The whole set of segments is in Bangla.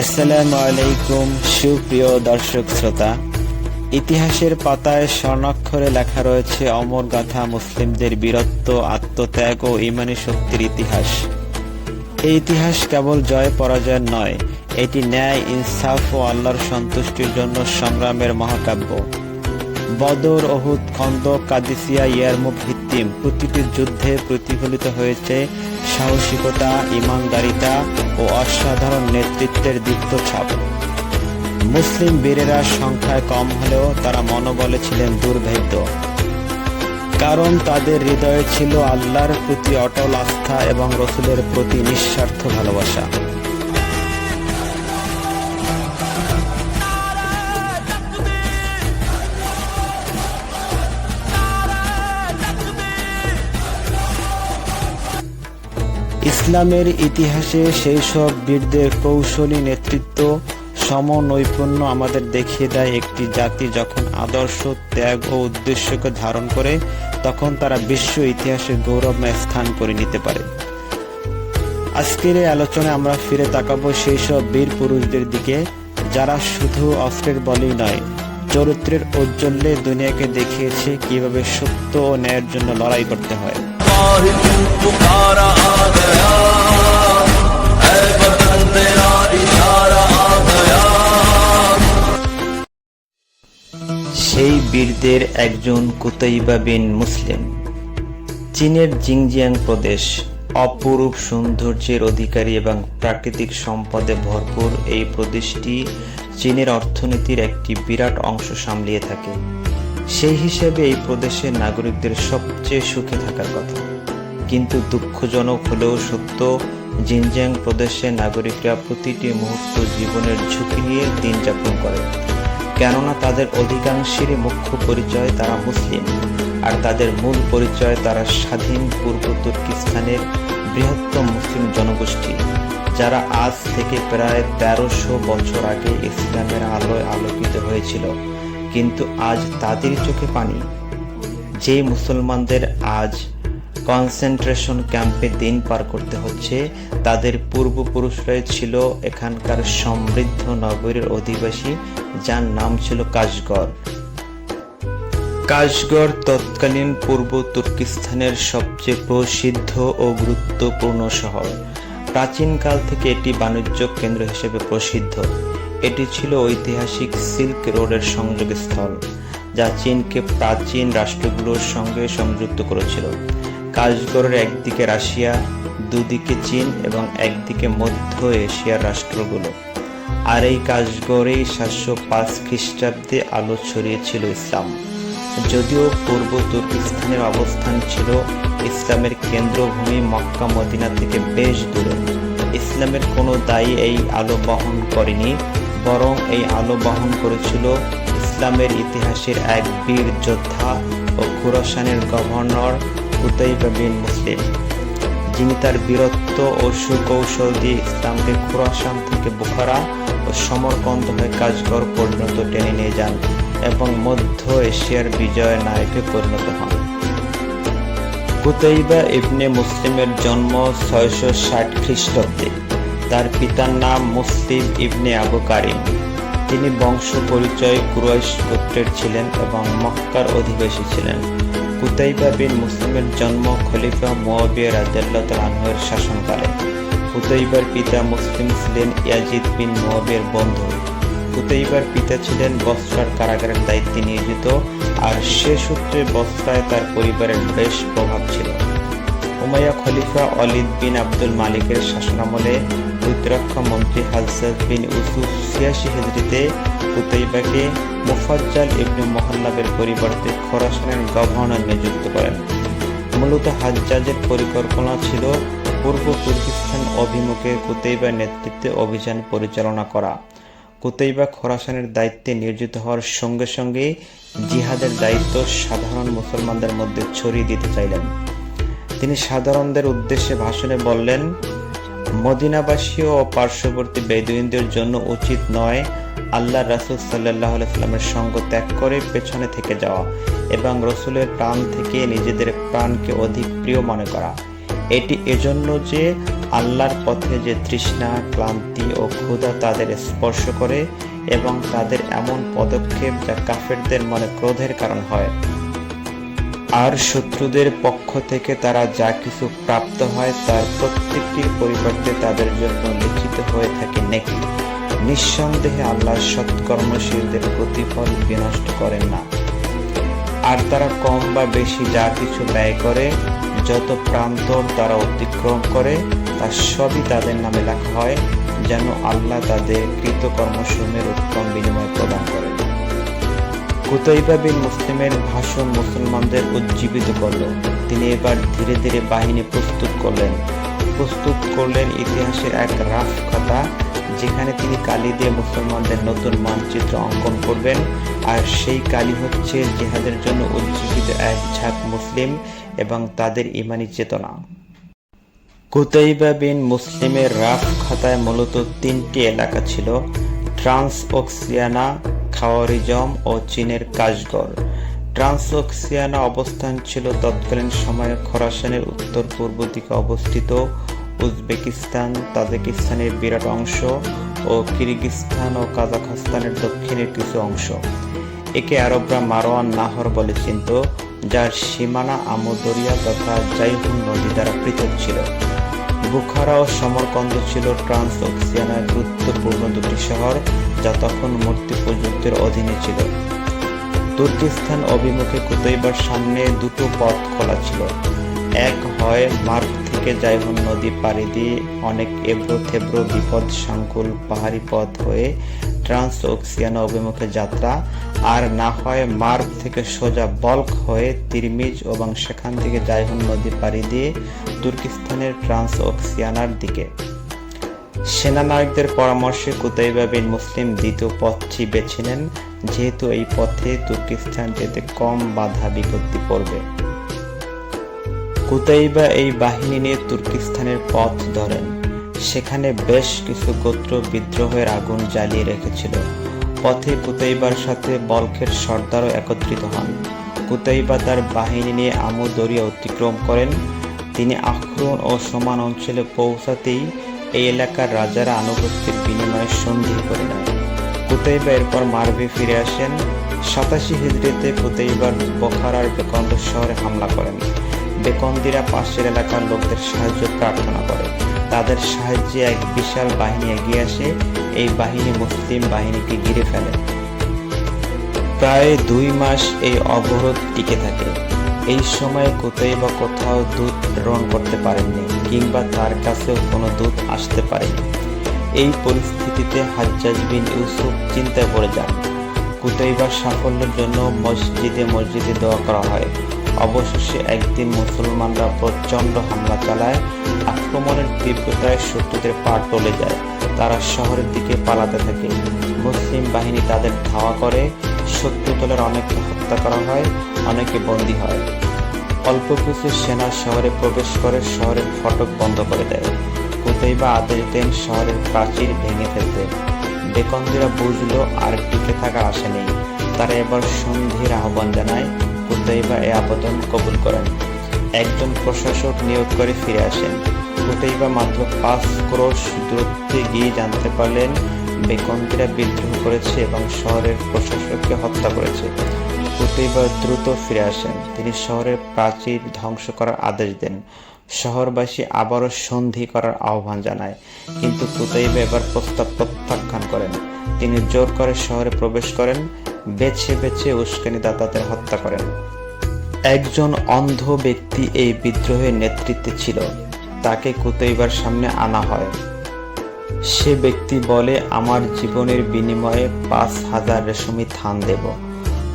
আসসালামু আলাইকুম, সুপ্রিয় দর্শক শ্রোতা। ইতিহাসের পাতায় স্বর্ণাক্ষরে লেখা রয়েছে, অমর গাথা মুসলিমদের বীরত্ব, আত্মত্যাগ ও ইমানি শক্তির ইতিহাস। এই ইতিহাস কেবল জয়, পরাজয় নয়, এটি ন্যায়, ইনসাফ ও আল্লাহর সন্তুষ্টির জন্য সংগ্রামের মহাকাব্য। বদর অহুদ খন্দক কাদিসিয়া, ইয়ারমুখ, হিত্তিম প্রতিটি যুদ্ধে প্রতিফলিত হয়েছে সাহসিকতা, ইমানদারিতা ও অসাধারণ নেতৃত্বের দীপ্ত ছাপ। মুসলিম বীরেরা সংখ্যায় কম হলেও তারা মনোবলে ছিলেন দুর্ভেদ্য। কারণ তাদের হৃদয়ে ছিল আল্লাহর প্রতি অটল আস্থা এবং রসুলের প্রতি নিঃস্বার্থ ভালোবাসা। ইসলামের ইতিহাসে সেই সব বীরদের কৌশলী নেতৃত্ব, সমনৈপুণ্য আমাদের দেখিয়ে দেয় একটি জাতি যখন আদর্শ, ত্যাগ ও উদ্দেশ্যকে ধারণ করে, তখন তারা বিশ্ব ইতিহাসে গৌরবময় স্থান করে নিতে পারে। আজকের এই আলোচনায় আমরা ফিরে তাকাবো সেই সব বীর পুরুষদের দিকে, যারা শুধু অস্ত্রের বলেই নয়, চরিত্রের ঔজ্জ্বল্যে দুনিয়াকে দেখিয়েছে কীভাবে সত্য ও ন্যায়ের জন্য লড়াই করতে হয়। अल्लाह तू पुकारा आ गया है वतन तेरा इशारा आ गया সেই বীরদের একজন কুতাইবা বিন মুসলিম চীনের জিংজিয়াং প্রদেশ অপরূপ সৌন্দর্যের অধিকারী এবং প্রাকৃতিক সম্পদে ভরপুর এই প্রদেশটি চীনের অর্থনীতির একটি বিরাট অংশ সামলিয়ে থাকে সেই হিসেবে এই প্রদেশের নাগরিকদের সবচেয়ে সুখে থাকার কথা কিন্তু দুঃখজনক হলেও সত্য, জিনজিয়াং প্রদেশের নাগরিকরা প্রতিটি মুহূর্ত জীবনের ঝুঁকি নিয়ে দিন যাপন করে। কেননা তাদের অধিকাংশেরই মুখ্য পরিচয় তারা মুসলিম, আর তাদের মূল পরিচয় তারা স্বাধীন পূর্ব তুর্কিস্তানের বৃহত্তম মুসলিম জনগোষ্ঠী, যারা আজ থেকে প্রায় তেরোশো বছর আগে ইসলামের আলোয় আলোকিত হয়েছিল। কিন্তু আজ তাদের চোখে পানি। যে মুসলমানদের আজ কনসেন্ট্রেশন ক্যাম্পে দিন পার করতে হচ্ছে। তাদের পূর্বপুরুষরাই ছিল এখানকার সমৃদ্ধ নগরীর অধিবাসী, যার নাম ছিল কাশগড়। কাশগড় তৎকালীন পূর্ব তুর্কিস্তানের সবচেয়ে প্রসিদ্ধ ও গুরুত্বপূর্ণ শহর। প্রাচীনকাল থেকে এটি বাণিজ্য কেন্দ্র হিসেবে প্রসিদ্ধ। এটি ছিল ঐতিহাসিক সিল্ক রোডের সংযোগস্থল, যা চীনকে প্রাচীন রাষ্ট্রগুলোর সঙ্গে সংযুক্ত করেছিল। কাশগড়ের একদিকে রাশিয়া, দুদিকে চীন এবং একদিকে মধ্য এশিয়ার রাষ্ট্রগুলো। আর এই কাশগড়েই সাতশো পাঁচ খ্রিস্টাব্দে আলো ছড়িয়েছিল ইসলাম। যদিও পূর্ব তুর্কিস্তানের অবস্থান ছিল ইসলামের কেন্দ্রভূমি মক্কা মদিনা থেকে বেশ দূরে। ইসলামের কোনো দায়ী এই আলো বহন করেনি, বরং এই আলো বহন করেছিল ইসলামের ইতিহাসের এক বীর যোদ্ধা ও খুরাসানের গভর্নর কুতাইবা বিন মুসলিম যিনি তার বীরত্ব ও সুকৌশল দিয়ে ইসলামকে খুরাসান থেকে বুখারা ও সমরকন্দ হয়ে কাজগর পর্যন্ত টেনে নিয়ে যান এবং মধ্য এশিয়ার বিজয়ের নায়কে পরিণত হন। কুতাইবা ইবনে মুসলিমের জন্ম ছয়শো ষাট খ্রিস্টাব্দে। তার পিতার নাম মুসলিম ইবনে আবু কারিম। তিনি বংশ পরিচয় কুরাইশ গোত্রের ছিলেন এবং মক্কার অধিবাসী ছিলেন। কুতাইবা বিন মুসলিমের জন্ম খলিফা মুয়াবিয়া রাদিয়াল্লাহু তাআলা শাসনকালে। কুতাইবার পিতা মুসলিম ছিলেন ইয়াজিদ বিন মুয়াবিয়ার বন্ধু। কুতাইবার পিতা ছিলেন বস্ত্রার কারাগারের দায়িত্বে নিয়োজিত, আর সে সূত্রে বস্ত্রায় তার পরিবারের বেশ প্রভাব ছিল। উমাইয়া খলিফা অলিদ বিন আব্দুল মালিকের শাসনামলে প্রতিরক্ষা মন্ত্রী হাজরত বিন ইউসুফ ছিয়াশি হিজড়িতে কুতাইবাকে মুফাজ্জাল ইবনে মোহাল্লাবের পরিবর্তে খোরাসানের গভর্নর নিযুক্ত করেন। মূলত হাজ্জাজের পরিকল্পনা ছিল পূর্ব তুর্কিস্তান অভিমুখে কুতাইবার নেতৃত্বে অভিযান পরিচালনা করা। কুতাইবা খোরাসানের দায়িত্বে নিয়োজিত হওয়ার সঙ্গে সঙ্গে জিহাদের দায়িত্ব সাধারণ মুসলমানদের মধ্যে ছড়িয়ে দিতে চাইলেন। তিনি সাধারণদের উদ্দেশ্যে ভাষণে বললেন মদিনাবাসী ও পার্শ্ববর্তী বেদুইনদের জন্য উচিত নয় আল্লাহ রাসুল সাল্লাহ সাল্লামের সঙ্গ ত্যাগ করে পেছনে থেকে যাওয়া এবং রসুলের প্রাণ থেকে নিজেদের প্রাণকে অধিক প্রিয় মনে করা। এটি এজন্য যে আল্লাহর পথে যে তৃষ্ণা, ক্লান্তি ও ক্ষুধা তাদের স্পর্শ করে এবং তাদের এমন পদক্ষেপ যা কাফেরদের মনে ক্রোধের কারণ হয়। আর শত্রুদের পক্ষ থেকে তারা যা কিছু প্রাপ্ত হয় তার প্রত্যেকটির পরিবর্তে তাদের জন্য লিখিত হয়ে থাকে নেকি। নিঃসন্দেহে আল্লাহ সৎকর্মশীলদের প্রতিফল বিনষ্ট করেন না। আর তারা কম বা বেশি যা কিছু ব্যয় করে, যত প্রান্তর তারা অতিক্রম করে, তা সবই তাদের নামে লেখা হয়, যেন আল্লাহ তাদের কৃতকর্মসমূহের উত্তম বিনিময় প্রদান করেন। কুতাইবা বিন মুসলিমের ভাষণ মুসলমানদের উজ্জীবিত করল। তিনি এবার ধীরে ধীরে বাহিনী প্রস্তুত করলেন। প্রস্তুত করলেন ইতিহাসের এক রাফ খাতা যেখানে তিনি কালি দিয়ে মুসলমানদের নতুন মানচিত্র অঙ্কন করবেন। আর সেই কালি হচ্ছে জিহাদের জন্য উজ্জীবিত এক ঝাঁক মুসলিম এবং তাদের ইমানি চেতনা। কুতাইবা বিন মুসলিমের রাফ খাতায় মূলত তিনটি এলাকা ছিল। ট্রান্স অক্সিয়ানা খাওয়ারিজম ও চীনের কাশগড়। ট্রান্স অক্সিয়ানা অবস্থান ছিল তৎকালীন সময়ে খরাসানের উত্তর পূর্ব দিকে অবস্থিত। উজবেকিস্তান, তাজিকিস্তানের বিরাট অংশ ও কিরগিস্তান ও কাজাখস্তানের দক্ষিণের কিছু অংশ। একে আরবরা মারোয়ান নাহর বলে চিনত, যার সীমানা আমদরিয়া তথা জাইহুন নদী দ্বারা পৃথক ছিল। বুখারা ও সমরকন্দ ছিল ট্রান্স অক্সিয়ানার গুরুত্বপূর্ণ দুটি শহর যা তখন মূর্তি প্রযুক্তির অধীনে ছিল। তুর্কিস্তান অভিমুখে কুতৈবার সামনে দুটো পথ খোলা ছিল। এক হয় মার্গ থেকে জাইহুন নদী পাড়ি দিয়ে অনেক এবড়ো থেব্রো বিপদ সংকুল পাহাড়ি পথ হয়ে ট্রান্স অক্সিয়ানা অভিমুখে যাত্রা। আর না হয় মার্গ থেকে সোজা বল্ক হয়ে তিরমিজ এবং সেখান থেকে জাইহুন নদী পাড়ি দিয়ে তুর্কিস্তানের ট্রান্স অক্সিয়ানার দিকে। সেনানায়কদের পরামর্শে কুতাইবা বিন মুসলিম দ্বিতীয় পথটি বেছে নেন, যেহেতু এই পথে তুর্কিস্তান যেতে কম বাধা বিপত্তি পড়বে। কুতাইবা এই বাহিনী নিয়ে তুর্কিস্তানের পথ ধরেন। সেখানে বেশ কিছু গোত্র বিদ্রোহের আগুন জ্বালিয়ে রেখেছিল। পথে কুতাইবার সাথে বলখের সর্দারও একত্রিত হন। কুতাইবা তার বাহিনী নিয়ে আমু দরিয়া অতিক্রম করেন। তিনি আক্রমণ ও সমান অঞ্চলে পৌঁছাতেই এই এলাকার রাজারা আনুগত্যের বিনিময়ে সন্ধি করে নেয়। কুতাইবা এরপর মারভে ফিরে আসেন। সাতাশি হিজড়িতে কুতাইবার বখারার বেকন্দ শহরে হামলা করেন। বেকন্দিরা পাশের এলাকার লোকদের সাহায্য প্রার্থনা করে। তাদের সাহায্যে এক বিশাল বাহিনী এগিয়ে আসে। এই বাহিনী মুসলিম বাহিনীকে ঘিরে ফেলে। প্রায় দুই মাস এই অবরোধ টিকে থাকে। এই সময়ে কোথায় বা কোথাও দূত প্রেরণ করতে পারেননি কিংবা তার কাছেও কোনো দূত আসতে পারেনি। এই পরিস্থিতিতে হাজ্জাজ বিন ইউসুফ চিন্তায় পড়ে যান। কুতাইবার সাফল্যের জন্য মসজিদে মসজিদে দোয়া করা হয়। অবশেষে একদিন মুসলমানরা প্রচণ্ড হামলা চালায়, আক্রমণের তীব্রতায় শত্রুদের পা টলে যায়। তারা শহরের দিকে পালাতে থাকে। মুসলিম বাহিনী তাদের ধাওয়া করে। শত্রু দলের অনেককে হত্যা করা হয়, অনেকে বন্দী হয়। অল্প কিছু সেনা শহরে প্রবেশ করে, শহরের ফটক বন্ধ করে দেয়। কোথাইবা আদেশ দেন শহরের প্রাচীর ভেঙে ফেলতে। বেকন্দিরা বুঝলো আর টিকে থাকা আসেনি তারা এবার সন্ধির আহ্বান জানায় কুতাইবা এ আবেদন কবুল করেন। একজন প্রশাসক নিয়োগ করে ফিরে আসেন। কুতাইবা মাত্র পাঁচ ক্রোশ দূরত্বে গিয়ে জানতে পারলেন, বেকন্দিরা বিদ্রোহ করেছে এবং শহরের প্রশাসককে হত্যা করেছে। কুতাইবা দ্রুত ফিরে আসেন, তিনি শহরের প্রাচীর ধ্বংস করার আদেশ দেন। শহরবাসী আবারও সন্ধি করার আহ্বান জানায়, কিন্তু কুতাইবা এবার প্রস্তাব প্রত্যাখ্যান করেন। তিনি জোর করে শহরে প্রবেশ করেন বেছে বেছে উস্কানিদাতাদের হত্যা করেন। একজন অন্ধ ব্যক্তি এই বিদ্রোহের নেতৃত্বে ছিল। তাকে কুতৈবার সামনে আনা হয়। সে ব্যক্তি বলে, আমার জীবনের বিনিময়ে পাঁচ হাজার রেশমি থান দেব।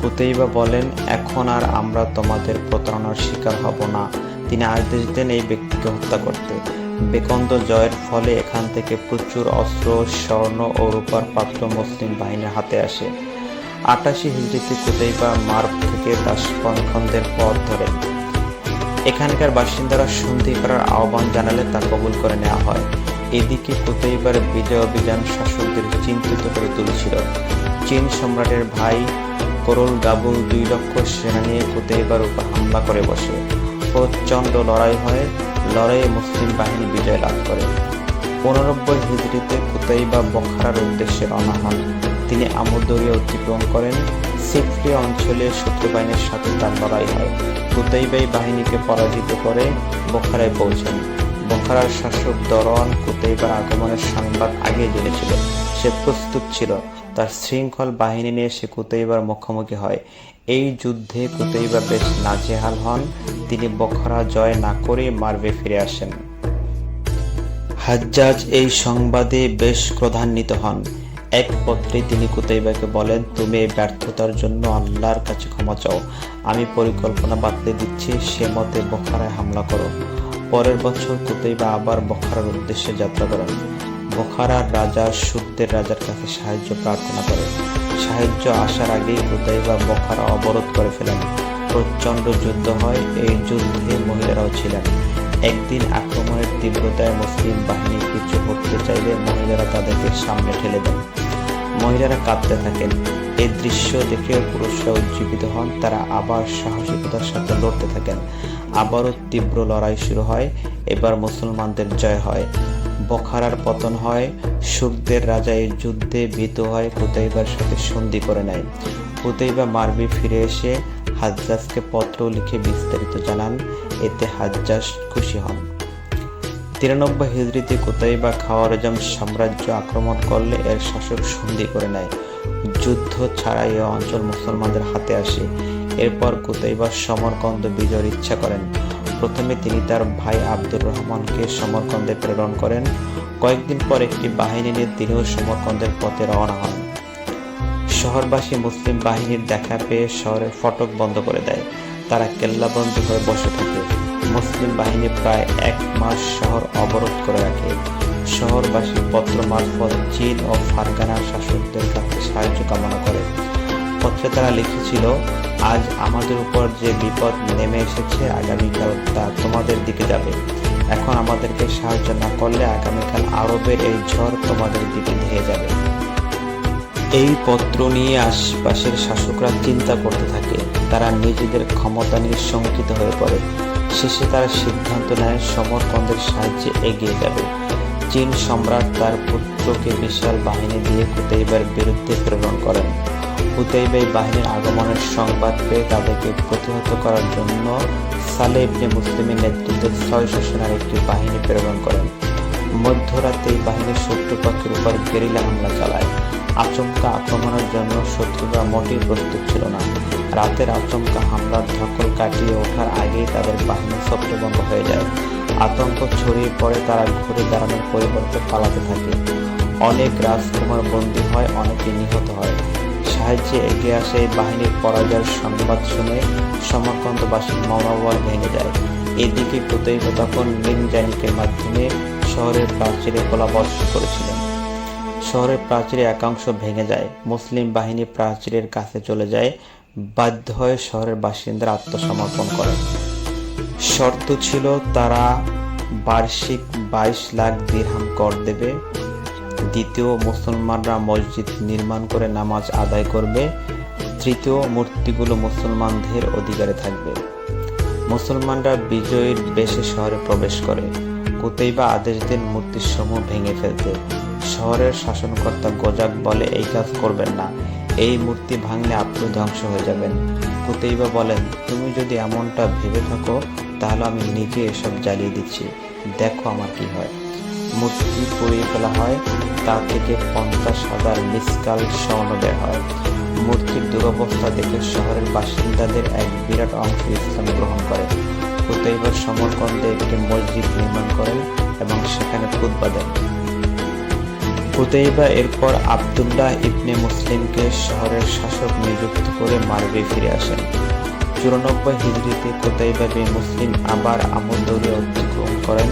কুতৈবা বলেন, এখন আর আমরা তোমাদের প্রতারণার শিকার হব না। তিনি আদেশ দেন এই ব্যক্তিকে হত্যা করতে। বেকন্দ জয়ের ফলে এখান থেকে প্রচুর অস্ত্র, স্বর্ণ ও রূপার পাত্র মুসলিম বাহিনীর হাতে আসে। আটাশি হিজড়িতে কুতাইবা মার্গ থেকে দাসপনখন্দের পথ ধরেন এখানকার বাসিন্দারা সন্ধি করার আহ্বান জানালে তা কবুল করে নেওয়া হয়। এদিকে কুতাইবার বিজয় অভিযান শাসকদের চিন্তিত করে তুলছিল। চীন সম্রাটের ভাই করল গাবুল দুই লক্ষ সেনা নিয়ে কুতাইবার উপর হামলা করে বসে। প্রচণ্ড লড়াই হয়, লড়াইয়ে মুসলিম বাহিনী বিজয় লাভ করে। পনেরব্বই হিজড়িতে কুতাইবা বখারার উদ্দেশ্যে রওনা হন। তিনি আমুদরিয়া অতিক্রম করেন। সিফরি অঞ্চলে শত্রু বাহিনীর সাথে তার লড়াই হয়। কুতাইবাই বাহিনীকে পরাজিত করে বখারায় পৌঁছেন। বখারার শাসক দরওয়ান কুতাইবার আগমনের সংবাদ আগে জেনেছিল। সে প্রস্তুত ছিল। তার শৃঙ্খল বাহিনী নিয়ে সে কুতাইবার মুখোমুখি হয়। এই যুদ্ধে কুতাইবা বেশ নাজেহাল হন। তিনি বখরা জয় না করে মার্বে ফিরে আসেন। হাজ্জাজ এই সংবাদে বেশ ক্রধান্বিত হন। এক পত্রে তিনি কুতাইবাকে বলেন, তুমি এই ব্যর্থতার জন্য আল্লাহর কাছে ক্ষমা চাও। আমি পরিকল্পনা বাতলে দিচ্ছি, সে মতে বখারায় হামলা করো। পরের বছর কুতাইবা আবার বখারার উদ্দেশ্যে যাত্রা করেন। বখারার রাজা সুরদের রাজার কাছে সাহায্য প্রার্থনা করে। সাহায্য আসার আগেই কুতাইবা বখারা অবরোধ করে ফেলেন। প্রচণ্ড যুদ্ধ হয়, এই যুদ্ধে মহিলারাও ছিলেন। একদিন আক্রমণের তীব্রতায় মুসলিম বাহিনী কিছু করতে চাইলে মহিলারা তাদেরকে সামনে ঠেলে দেন। মহিলারা কাঁদতে থাকেন। এই দৃশ্য দেখে পুরুষরা উজ্জীবিত হন, তারা আবার সাহসিকতার সাথে লড়তে থাকেন। আবারও তীব্র লড়াই শুরু হয়, এবার মুসলমানদের জয় হয়। বখারার পতন হয় সুখদের রাজা এই যুদ্ধে ভীত হয় কুতাইবার সাথে সন্ধি করে নেয়। কুতাইবা মারবি ফিরে এসে হাজ্জাজকে পত্র লিখে বিস্তারিত জানান, এতে হাজ্জাজ খুশি হন। তিরানব্বই হিজড়িতে কোতাইবা খাওয়ারজম সাম্রাজ্য আক্রমণ করলে এর শাসক সন্ধি করে নেয়। যুদ্ধ ছাড়াই এ অঞ্চল মুসলমানদের হাতে আসে। এরপর কুতাইবা সমরকন্দ বিজয়ের ইচ্ছা করেন। প্রথমে তিনি তার ভাই আব্দুর রহমানকে সমরকন্দে প্রেরণ করেন। কয়েকদিন পর একটি বাহিনী নিয়ে তিনিও সমরকন্দের পথে রওনা হন। শহরবাসী মুসলিম বাহিনীর দেখা পেয়ে শহরের ফটক বন্ধ করে দেয়। তারা কেল্লাবন্দী হয়ে বসে থাকে। মুসলিম বাহিনী প্রায় এক মাস শহর অবরোধ করে রাখে। শহরবাসী পত্র মারফত চীন ও ফারগানার শাসকদের কাছে সাহায্য কামনা করে। পত্রে তারা লিখেছিল, আজ আমাদের উপর যে বিপদ নেমে এসেছে, আগামীকাল তা তোমাদের দিকে যাবে। এখন আমাদেরকে সাহায্য না করলে আগামীকাল আরবের এই ঝড় তোমাদের দিকে ধেয়ে যাবে। এই পত্র নিয়ে আশপাশের শাসকরা চিন্তা করতে থাকে। তারা নিজেদের ক্ষমতা নিয়ে শঙ্কিত হয়ে পড়ে। শেষে তারা সিদ্ধান্ত নেয় সমরকন্দের সাহায্যে এগিয়ে যাবে। চীন সম্রাট তার পুত্রকে বিশাল বাহিনী দিয়ে কুতাইবার বিরুদ্ধে প্রেরণ করেন। কুতাইবাই বাহিনীর আগমনের সংবাদ পেয়ে তাদেরকে প্রতিহত করার জন্য সালে ইবনে মুসলিমের নেতৃত্বে ছয়শো সেনার একটি বাহিনী প্রেরণ করেন। মধ্যরাতে এই বাহিনী শত্রুপক্ষের উপর গেরিলা হামলা চালায়। আচমকা আক্রমণের জন্য শত্রুরা মোটেই প্রস্তুত ছিল না। রাতের আচমকা হামলার ধকল কাটিয়ে ওঠার আগেই তাদের বাহিনী ছত্রভঙ্গ হয়ে যায়। আতঙ্ক ছড়িয়ে পড়ে তারা ঘুরে দাঁড়ানোর পরিবর্তে পালাতে থাকে। অনেক রাজকুমার বন্দী হয়, অনেকে নিহত হয়। সাহায্যে এগিয়ে আসে এই বাহিনীর পরাজয়ের সংবাদ শুনে সমরকন্দবাসীর মনোবল ভেঙে যায়। এদিকে কুতৈবা তখন মিনজানিকের মাধ্যমে শহরের প্রাচীরে গোলাবর্ষ করেছিলেন। শহরের প্রাচীরের একাংশ ভেঙে যায়। মুসলিম বাহিনী প্রাচীরের কাছে চলে যায়, বাধ্য হয়ে শহরের বাসিন্দারা আত্মসমর্পণ করে। শর্ত ছিল, তারা বার্ষিক বাইশ লাখ দিরহাম কর দেবে। দ্বিতীয়, মুসলমানরা মসজিদ নির্মাণ করে নামাজ আদায় করবে। তৃতীয়, মূর্তিগুলো মুসলমানদের অধিকারে থাকবে। মুসলমানরা বিজয়ীর বেশে শহরে প্রবেশ করে। কুতৈবা আদেশ দেন মূর্তির সমূহ ভেঙে ফেলতে। শহরের শাসনকর্তা গোজাক বলে, এই কাজ করবেন না। এই মূর্তি ভাঙলে আপনি ধ্বংস হয়ে যাবেন। কুতৈবা বলেন, তুমি যদি এমনটা ভেবে থাকো, তাহলে আমি নিজে এসব জ্বালিয়ে দিচ্ছি। দেখো আমার কি হয়। মূর্তি পুড়িয়ে ফেলা হয়, তা থেকে পঞ্চাশ হাজার মিসকাল স্বর্ণ বের হয়। মূর্তির দুরবস্থা দেখে শহরের বাসিন্দাদের এক বিরাট অংশ ইসলাম গ্রহণ করে। কুতৈবা সমরকন্দে একটি মসজিদ নির্মাণ করেন এবং সেখানে খুতবা দেন। কুতৈবা এরপর আবদুল্লাহ ইবনে মুসলিমকে শহরের শাসক নিযুক্ত করে মারবে ফিরে আসেন। চুরানব্বই হিজড়িতে কোতাইবা বিন মুসলিম আবার আমদৌরে অতিক্রম করেন।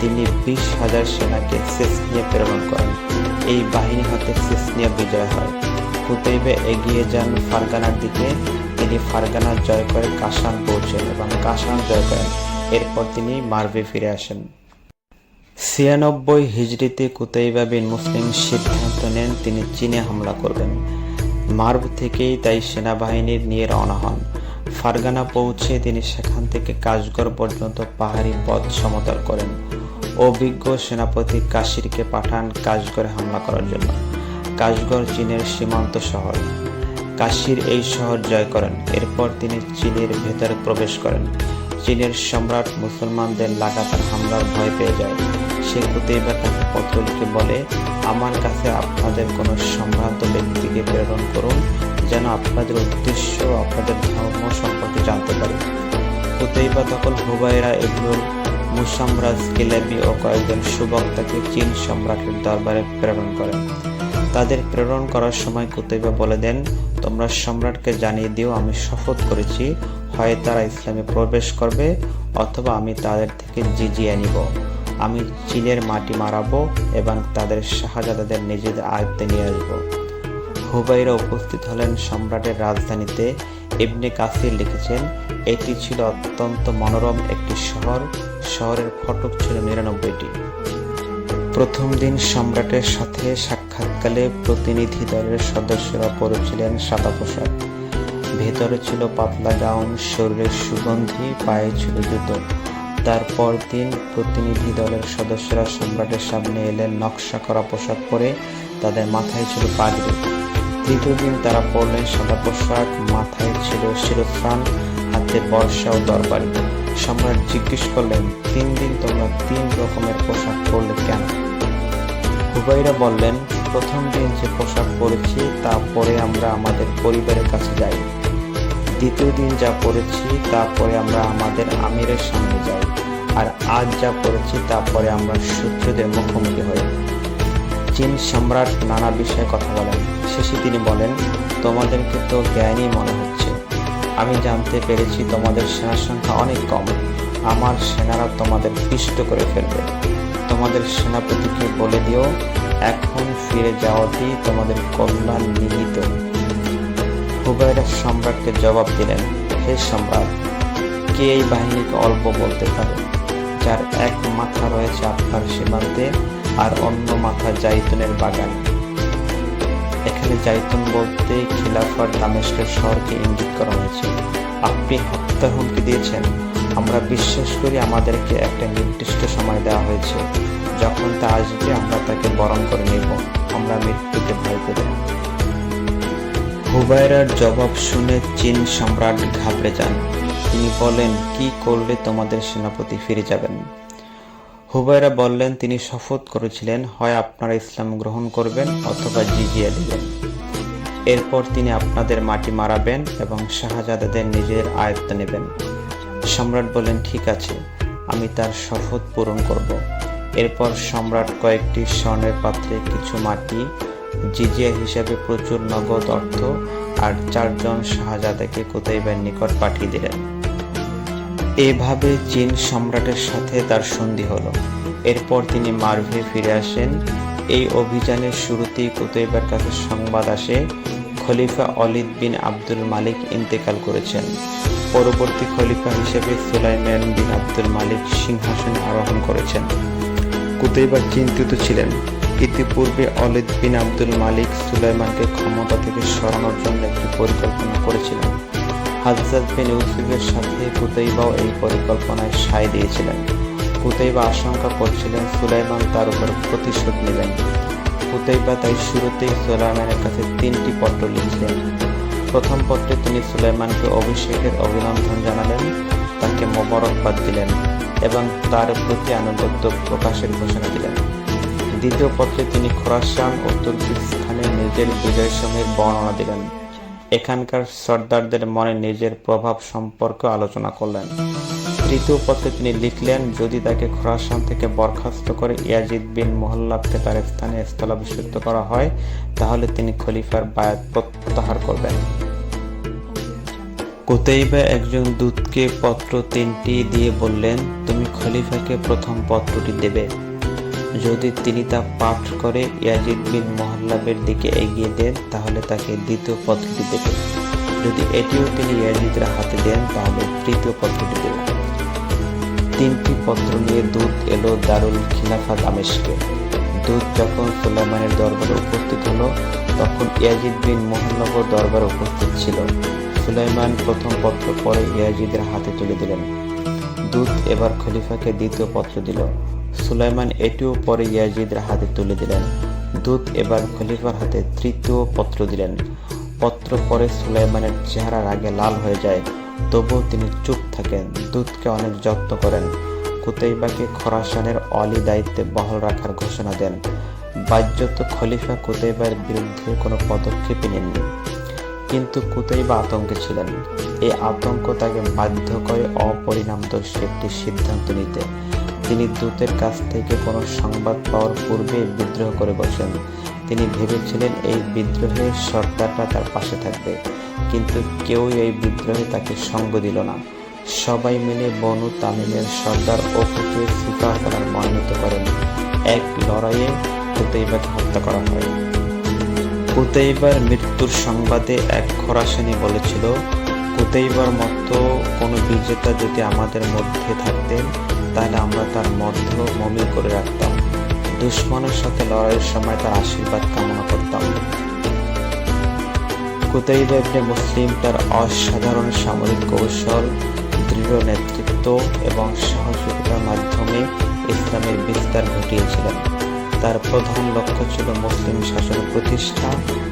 তিনি বিশ হাজার সেনাকে সেসনিয়া প্রেরণ করেন। এই বাহিনী হাতে সেসনিয়া বিজয় হয়। কুতাইবে এগিয়ে যান ফারগানার দিকে। তিনি ফারগানা জয় করে কাশান পৌঁছেন এবং কাশান জয় করেন এরপর তিনি মারবে ফিরে আসেন। ছিয়ানব্বই হিজড়িতে কুতাইবা বিন মুসলিম সিদ্ধান্ত নেন, তিনি চীনে হামলা করবেন। মার্ভ থেকেই তাই সেনাবাহিনীর নিয়ে রওনা হন। ফারগানা পৌঁছে তিনি সেখান থেকে কাশগড় পর্যন্ত পাহাড়ি পথ সমতল করেন অভিজ্ঞ সেনাপতি কাশিরকে পাঠান কাশগড়ে হামলা করার জন্য। কাশগড় চীনের সীমান্ত শহর। কাশির এই শহর জয় করেন। এরপর তিনি চীনের ভেতরে প্রবেশ করেন। চীনের সম্রাট মুসলমানদের লাগাতার হামলার ভয় পেয়ে যায়। সে কুতেইবার কাছে পত্র লিখে বলে, আমার কাছে আপনাদের কোনো সম্ভ্রান্ত ব্যক্তিকে প্রেরণ করুন, যেন আপনাদের উদ্দেশ্য আপনাদের ধর্ম সম্পর্কে জানতে পারে। কুতেইবা তখন হুবাইরা এগুলোর মুসামরাজ কিলাবি ও কয়েকজন সুবক্তাকে চীন সম্রাটের দরবারে প্রেরণ করেন তাদের প্রেরণ করার সময় কুতৈবা বলে দেন, তোমরা সম্রাটকে জানিয়ে দিও, আমি শপথ করেছি, হয় তারা ইসলামে প্রবেশ করবে, অথবা আমি তাদের থেকে জিজিয়ে নিব। আমি চীনের মাটি মারাবো এবং তাদের শাহজাদাদের নিজেদের আয়ত্তে নিয়ে আসব। হুবাইরা উপস্থিত হলেন সম্রাটের রাজধানীতে। ইবনে কাসির লিখেছেন, এটি ছিল অত্যন্ত মনোরম একটি শহর। শহরের ফটক ছিল নিরানব্বইটি। প্রথম দিন সম্রাটের সাথে সাক্ষাৎকালে প্রতিনিধি দলের সদস্যরা পরেছিলেন সাদা পোশাক। ভেতরে ছিল পাতলা গাউন, শরীরের সুগন্ধি, পায়ে ছিল জুতো। তারপর দিন প্রতিনিধি দলের সদস্যরা সম্রাটের সামনে এলেন নকশা করা পোশাক পরে তাদের মাথায় ছিল পাগড়ি। তৃতীয় দিন তারা পরলেন সাদা পোশাক, মাথায় ছিল শিরস্থান হাতে বর্ষা ও দরবারি। সম্রাট জিজ্ঞেস করলেন, তিন দিন তোমরা তিন রকমের পোশাক পরলে কেন? হুবাইরা বললেন, প্রথম দিন যে পোশাক পরেছি তা পরে আমরা আমাদের পরিবারের কাছে যাই। দ্বিতীয় দিন যা পড়েছি, তারপরে আমরা আমাদের আমিরের সামনে যাই। আর আজ যা পড়েছি, তারপরে আমরা শত্রুদের মুখোমুখি হই। চীন সম্রাট নানা বিষয়ে কথা বলেন। শেষে তিনি বলেন, তোমাদেরকে তো জ্ঞানী মনে হচ্ছে। আমি জানতে পেরেছি তোমাদের সেনার সংখ্যা অনেক কম। আমার সেনারা তোমাদের পিষ্ট করে ফেলবে। তোমাদের সেনাপতিকে বলে দিও, এখন ফিরে যাওয়াতেই তোমাদের কল্যাণ নিহিত। হুবাইরা সম্রাটকে জবাব দিলেন, হে সম্রাট, কে এই বাহিনীকে অল্প বলতে পারে? যার এক মাথা রয়েছে আপনার সীমান্তে আর অন্য মাথা জাইতুনের বাগান। এখানে জাইতুন বলতে খিলাফার দামেস্কের শহরকে ইঙ্গিত করা হয়েছে। আপনি হত্যার হুমকি দিয়েছেন। আমরা বিশ্বাস করি আমাদেরকে একটা নির্দিষ্ট সময় দেওয়া হয়েছে। যখন তা আসবে, আমরা তাকে বরণ করে নেব। আমরা মৃত্যুকে ভয় করি হুবাইরার জবাব শুনে চীন সম্রাট ঘাবড়ে যান। তিনি বলেন, কি করলে তোমাদের সেনাপতি ফিরে যাবেন? হুবাইরা বললেন, তিনি শপথ করেছিলেন, হয় আপনারা ইসলাম গ্রহণ করবেন অথবা জিজিয়া দিবেন। এরপর তিনি আপনাদের মাটি মারাবেন এবং শাহজাদাদের নিজের আয়ত্ত নেবেন। সম্রাট বলেন, ঠিক আছে, আমি তার শপথ পূরণ করব। এরপর সম্রাট কয়েকটি স্বর্ণের পাত্রে কিছু মাটি জিজিয়া হিসেবে প্রচুর নগদ অর্থ আর চারজন শাহজাদাকে কোতাইবের নিকট পাঠিয়ে দিলেন। এভাবে চীন সম্রাটের সাথে তার সন্ধি হলো। এরপর তিনি মার্ভে ফিরে আসেন। এই অভিযানের শুরুতেই কুতৈবার কাছে সংবাদ আসে, খলিফা অলিদ বিন আব্দুল মালিক ইন্তেকাল করেছেন। পরবর্তী খলিফা হিসেবে সুলাইমান বিন আব্দুল মালিক সিংহাসনে আরোহণ করেছেন। কুতৈবার চিন্তিত ছিলেন। ইতিপূর্বে অলিদ বিন আব্দুল মালিক সুলাইমানকে ক্ষমতা থেকে সরানোর জন্য একটি পরিকল্পনা করেছিলেন। হাজ্জাজ বিন ইউসুফের সাথে কুতাইবাও এই পরিকল্পনায় সায় দিয়েছিলেন। কুতাইবা আশঙ্কা করছিলেন সুলাইমান তার উপর প্রতিশোধ নেবেন। কুতাইবা তাই শুরুতেই সুলাইমানের কাছে তিনটি পত্র লিখলেন। প্রথম পত্রে তিনি সুলাইমানকে অভিষেকের অভিনন্দন জানালেন, তাকে মোবারকবাদ দিলেন এবং তার প্রতি আনুগত্য প্রকাশের ঘোষণা দিলেন। দ্বিতীয় পত্রে তিনি খোরাসান ও তুর্কিস্তানের নিজের বিজয় সময়ের বর্ণনা দিলেন। এখানকার সর্দারদের মনে নিজের প্রভাব সম্পর্কে আলোচনা করলেন। তৃতীয় পত্রে তিনি লিখলেন, যদি তাকে খোরাসান থেকে বরখাস্ত করে ইয়াজিদ বিন মোহাল্লাবকে তার স্থানে স্থলাভিষিক্ত করা হয়, তাহলে তিনি খলিফার বায়াত প্রত্যাহার করবেন। কোতাইবা একজন দূতকে পত্র তিনটি দিয়ে বললেন, তুমি খলিফাকে প্রথম পত্রটি দেবে। যদি তিনি তা পাঠ করে ইয়াজিদ বিন মোহাল্লাবের দিকে এগিয়ে দেন, তাহলে তাকে দ্বিতীয় পত্রটি দেবে। যদি এটিও তিনি ইয়াজিদের হাতে দেন, তাহলে তৃতীয় পত্রটি দেবে। তিনটি পত্র নিয়ে দূত এলো দারুল খিলাফা দামেশকে দূত যখন সুলাইমানের দরবারে উপস্থিত হলো, তখন ইয়াজিদ বিন মোহাল্লাবর দরবারে উপস্থিত ছিল। সুলাইমান প্রথম পত্র পরে ইয়াজিদের হাতে তুলে দিলেন। দূত এবার খলিফাকে দ্বিতীয় পত্র দিল। সুলাইমান এটিও পরে ইয়াজিদের হাতে তুলে দিলেন। দূত এবার খলিফার হাতে তৃতীয় পত্র দিলেন। পত্র পরে সুলাইমানের চেহারার আগে লাল হয়ে যায়। তবুও তিনি চুপ থাকেন দূতকে অনেক যত্ন করেন। কুতাইবাকে খরাসানের অলি দায়িত্বে বহাল রাখার ঘোষণা দেন। বাহ্যত খলিফা কুতাইবার বিরুদ্ধে কোনো পদক্ষেপই নেননি। কিন্তু কুতাইবা আতঙ্কে ছিলেন। এই আতঙ্ক তাকে বাধ্য করে অপরিণামদর্শী একটি সিদ্ধান্ত নিতে তিনি দূতের কাছ থেকে কোনো সংবাদ পাওয়ার পূর্বে বিদ্রোহ করে বসেন। তিনি ভেবেছিলেন এই বিদ্রোহে সরকারটা তার পাশে থাকবে, কিন্তু কেউই এই বিদ্রোহে তাকে সঙ্গ দিল না। সবাই মিলে বনু তামিমের সর্দার অপুকে স্বীকার করার মনোনীত করেন। এক লড়াইয়ে কুতাইবাকে হত্যা করা হয়। কুতাইবার মৃত্যুর সংবাদে এক খরাসানি বলেছিল কুতাইবার মতো কোনো বিজেতা যদি আমাদের মধ্যে থাকতেন তাহলে আমরা তার মধ্য মমি করে রাখতাম। দুশ্মনের সাথে লড়াইয়ের সময় তার আশীর্বাদ কামনা করতাম। কুতাইবা ইবনে মুসলিম তার অসাধারণ সামরিক কৌশল, দৃঢ় নেতৃত্ব এবং সাহসিকতার মাধ্যমে ইসলামের বিস্তার ঘটিয়েছিলেন। তার প্রধান লক্ষ্য ছিল মুসলিম শাসন প্রতিষ্ঠা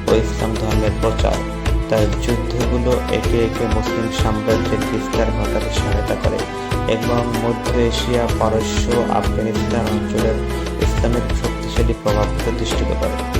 ও ইসলাম ধর্মের প্রচার। তার যুদ্ধগুলো একে একে মুসলিম সাম্রাজ্যের বিস্তার ঘটাতে সহায়তা করে এবং মধ্য এশিয়া, পারস্য, আফগানিস্তান অঞ্চলের ইসলামের শক্তিশালী প্রভাব প্রতিষ্ঠিত করে।